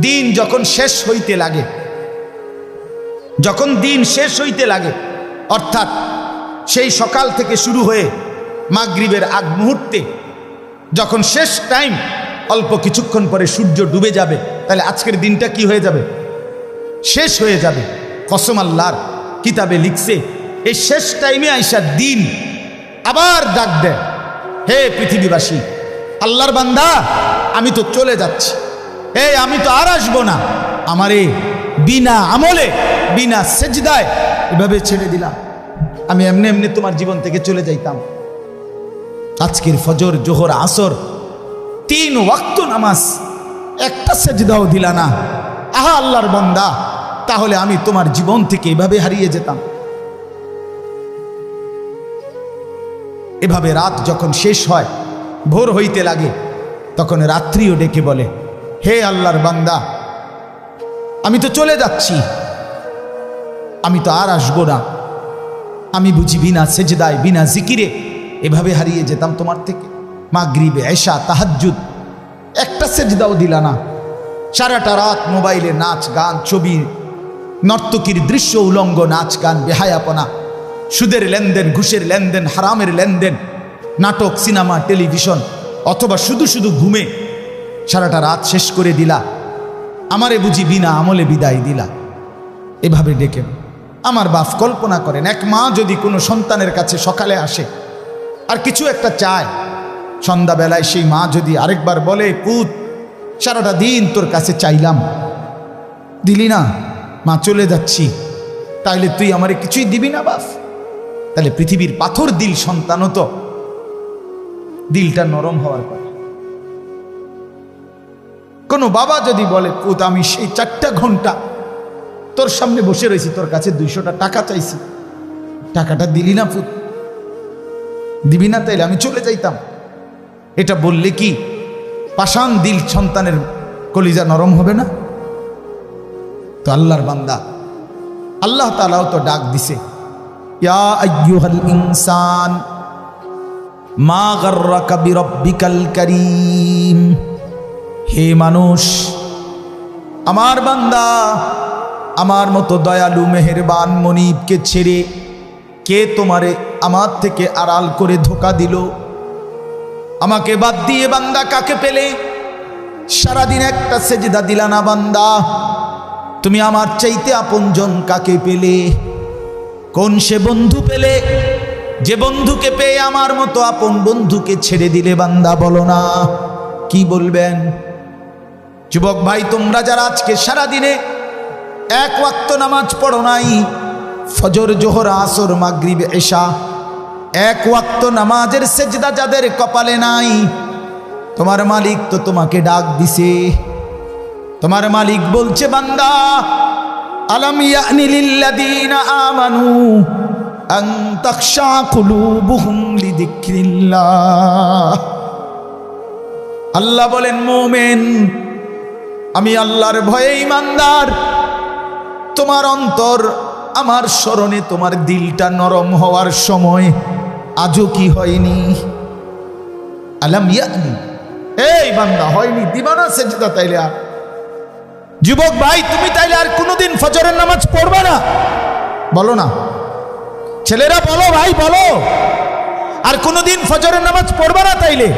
দিন যখন শেষ হইতে লাগে, যখন দিন শেষ হইতে লাগে, অর্থাৎ সেই সকাল থেকে শুরু হয়ে মাগরিবের আগ মুহূর্তে, যখন শেষ টাইম অল্প কিছুক্ষণ পরে সূর্য ডুবে যাবে, তাহলে আজকের দিনটা কি হয়ে যাবে? শেষ হয়ে যাবে। কসম আল্লাহর কিতাবে লিখছে, এই শেষ টাইমে আইসা দিন আবার ডাক দেয়, হে পৃথিবীবাসী, আল্লাহর বান্দা, আমি তো চলে যাচ্ছি। এই আমি তো আর আসব না। আমারে বিনা আমলে, বিনা সেজদায় এভাবে ছেড়ে দিলাম। আমি এমনি এমনি তোমার জীবন থেকে চলে যাইতাম। আজকের ফজর, জোহর, আসর, তিন ওয়াক্ত নামাজ, একটা সেজদাও দিলা না। আহা, আল্লাহর বন্দা, তাহলে আমি তোমার জীবন থেকে এভাবে হারিয়ে যেতাম। এভাবে রাত যখন শেষ হয়, ভোর হইতে লাগে, তখন রাত্রিও ডেকে বলে হে আল্লাহর বান্দা, আমি তো চলে যাচ্ছি। আমি তো আর আসব না। আমি বুঝি বিনা সেজদায়, বিনা জিকিরে এভাবে হারিয়ে যেতাম তোমার থেকে। মাগরিবে, এশা, তাহাজ্জুদ, একটা সেজদাও দিলা না। সারাটা রাত মোবাইলে নাচ, গান, ছবি, নর্তকীর দৃশ্য, উলঙ্গ নাচ, গান, বেহায়াপনা, সুদের লেনদেন, ঘুষের লেনদেন, হারামের লেনদেন, নাটক, সিনেমা, টেলিভিশন, অথবা শুধু শুধু ঘুমে সারাটা রাত শেষ করে দিলা। আমারে বুঝি বিনা আমলে বিদায় দিলা। এভাবে ডেকে আমার বাপ কল্পনা করেন, এক মা যদি কোনো সন্তানের কাছে সকালে আসে আর কিছু একটা চায়, সন্ধ্যাবেলায় সেই মা যদি আরেকবার বলে, পুত, সারাটা দিন তোর কাছে চাইলাম। দিলি না? মা, চলে যাচ্ছি। তাইলে তুই আমারে কিছুই দিবি না বাপ। তাহলে পৃথিবীর পাথর দিল সন্তানও তো। দিলটা নরম হওয়ার কথা কোনো বাবা যদি বলে, পুত, আমি সেই চারটা ঘণ্টা তোর সামনে বসে রয়েছি, তোর কাছে দুইশোটা টাকা চাইছি। টাকাটা দিলি না পুত। দিবি না তাইলে আমি চলে যাইতাম। এটা বললে কি পাষাণ দিল সন্তানের কলিজা নরম হবে না? তো আল্লাহর বান্দা, আল্লাহ তালাও তো ডাক দিছে ইনসান, মা গাররাকা বিরব্বিকাল কারীম। হে মানুষ, আমার বান্দা, আমার মতো দয়ালু, মেহেরবান মনিবকে ছেড়ে কে তোমারে আমার থেকে আড়াল করে ধোকা দিল? আমাকে বাদ দিয়ে বান্দা কাকে পেলে? সারাদিন একটা সেজদা দিলা না বান্দা। তুমি আমার চাইতে আপনজন কাকে পেলে? কোন সে বন্ধু পেলে? যে বন্ধুকে পেয়ে আমার মতো আপন বন্ধুকে ছেড়ে দিলে বান্দা বলো না। কি বলবেন? যুবক ভাই, তোমরা যারা আজকে সারাদিনে এক ওয়াক্ত নামাজ পড়ো নাই, ফজর, জোহর, আসর, মাগরিব, এশা, এক ওয়াক্ত নামাজের সেজদা যাদের কপালে নাই, তোমার মালিক তো তোমাকে ডাক দিছে। তোমার মালিক বলছে, বান্দা, আলাম ইয়ানি লিল্লাযীনা আমানু আন কুলুবুহুম লিযিকরিল্লাহ। আল্লাহ বলেন, মোমেন আমি আল্লাহর ভয়ে ইমানদার। তোমার অন্তর আমার স্মরণে তোমার দিলটা নরম হওয়ার সময় আজও কি হয়নি? আলাম ইয়ানি এই বান্দা, হয়নি। দিবানা সেজদা তাইলে আর। যুবক ভাই, তুমি তাইলে আর কোনোদিন ফজরের নামাজ পড়বে না। বলো না। ছেলেরা, বলো ভাই, বলো। আর কোনোদিন ফজরের নামাজ পড়বে না তাইলে?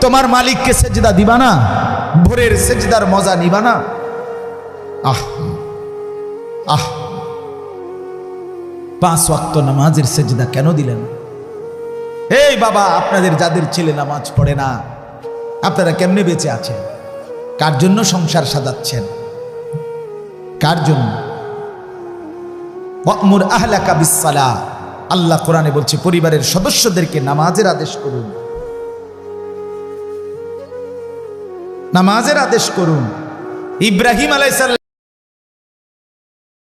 তোমার মালিককে সেজদা দিবা না? ভোরের সেজদার মজা নিবা না? আহ আহ। পাঁচ ওয়াক্ত নামাজের সেজদা কেন দিলেন? এই বাবা, আপনাদের যাদের ছেলে নামাজ পড়ে না, আপনারা কেমনে বেঁচে আছেন? কার জন্য সংসার সাজাচ্ছেন? কার জন্য? আহলাকা বিসালা আল্লাহ কোরআনে বলছে, পরিবারের সদস্যদেরকে নামাজের আদেশ করুন। নামাজের আদেশ করুন। ইব্রাহিম আলাইসাল্লাম